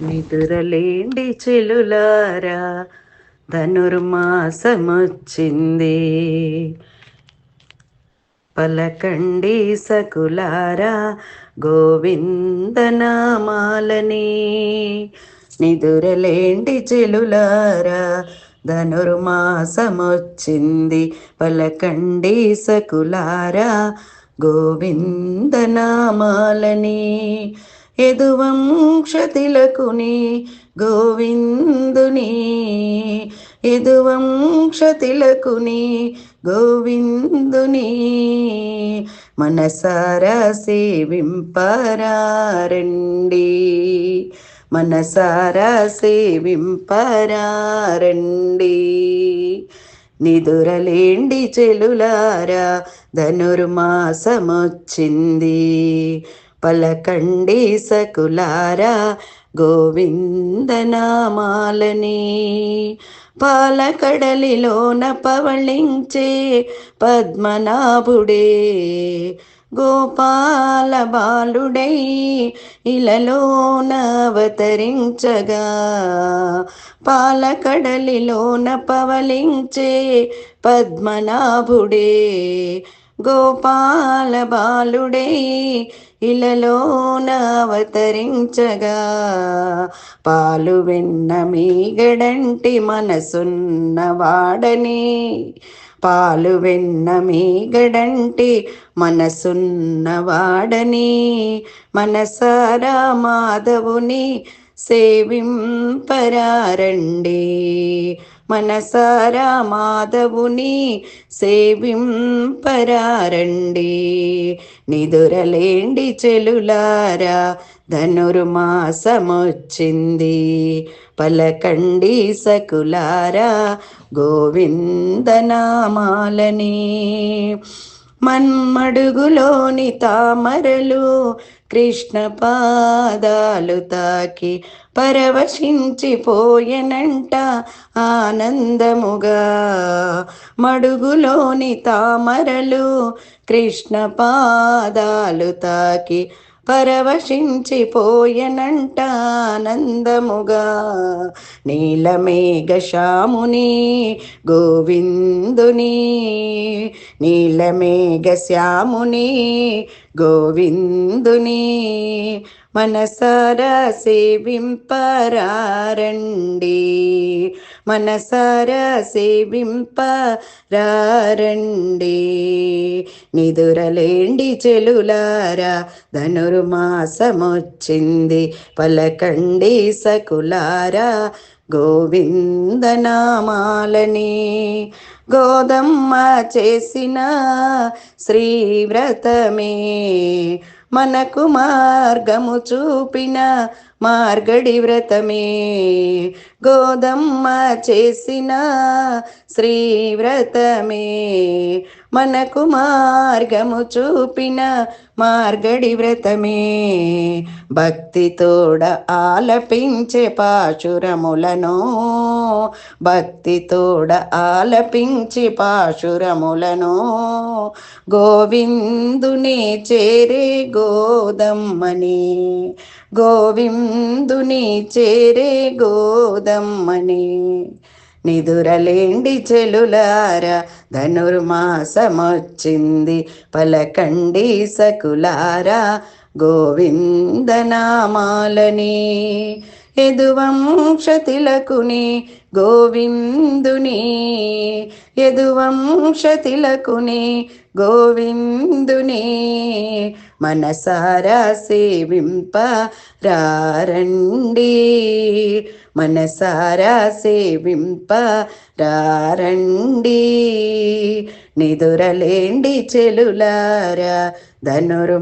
నిదురలేండి చెలులారా ధనుర్మాసమొచ్చింది. పలకండి సకులారా గోవిందనామాలని. నిదురలేండి చెలులారా ధనుర్మాసమొచ్చింది. పలకండి సకులారా గోవిందనామాలని. యదువంశతిలకుని గోవిందుని యదువంశతిలకుని గోవిందుని మనసారా సేవింపరారండి. మనసారా సేవింపరారండి. నిదురలేండి చెలులారా ధనుర్మాసమొచ్చింది. పలకండి సకులారా గోవిందనామాలని. పాలకడలిలోన పవళించే పద్మనాభుడే గోపాల బాలుడై ఇలలోన అవతరించగా. పాలకడలిలోన పవలించే పద్మనాభుడే గోపాల బాలుడై ఇలలోన అవతరించగా పాలు వెన్న మీగడంటి మనసున్న వాడని. పాలు వెన్న మీగడంటి మనసున్న వాడని. మనసారా మాధవుని సేవింపరారండి. మనసారా మాధవుని సేవింపరారండి. నిదురలేండి చెలులారా ధనుర్మాసమొచ్చింది పలకండి సకులారా గోవిందనామాలని. మన్మడుగులోని తామరలు కృష్ణ పాదాలు తాకి పరవశించిపోయనంట ఆనందముగా. మడుగులోని తామరలు కృష్ణ పాదాలు తాకి పరవశించిపోయనంట ఆనందముగా. నీలమేఘ శ్యాముని గోవిందుని. నీలమేఘ శ్యాముని గోవిందుని. మనసారా సేవింపరారండి మనసారా సేవింపరారండి నిదురలేండి చెలులారా ధనుర్మాసమొచ్చింది పలకండి సకులారా గోవిందనామాలని. గోదమ్మ చేసిన శ్రీవ్రతమే. మనకు మార్గము చూపిన మార్గడి వ్రతమే. గోదమ్మ చేసిన శ్రీవ్రతమే మనకు మార్గము చూపిన మార్గడి వ్రతమే. భక్తితోడ ఆలపించే పాశురములను భక్తితోడ ఆలపించి పాశురములను. గోవిందుని చేరే గోదమ్మని గోవిందుని చేరే గోదమ్మని నిదురలేండి చెలులారా ధనుర్మాసమొచ్చింది పలకండి సకులారా గోవిందనామాలని యదువంశతిలకుని గోవిందుని యదువంశతిలకుని గోవిందుని మనసారా సేవింప రారండి మనసారా సేవింప రారండి నిదురలేండి చెలులారా ధనుర్మాసమొచ్చింది.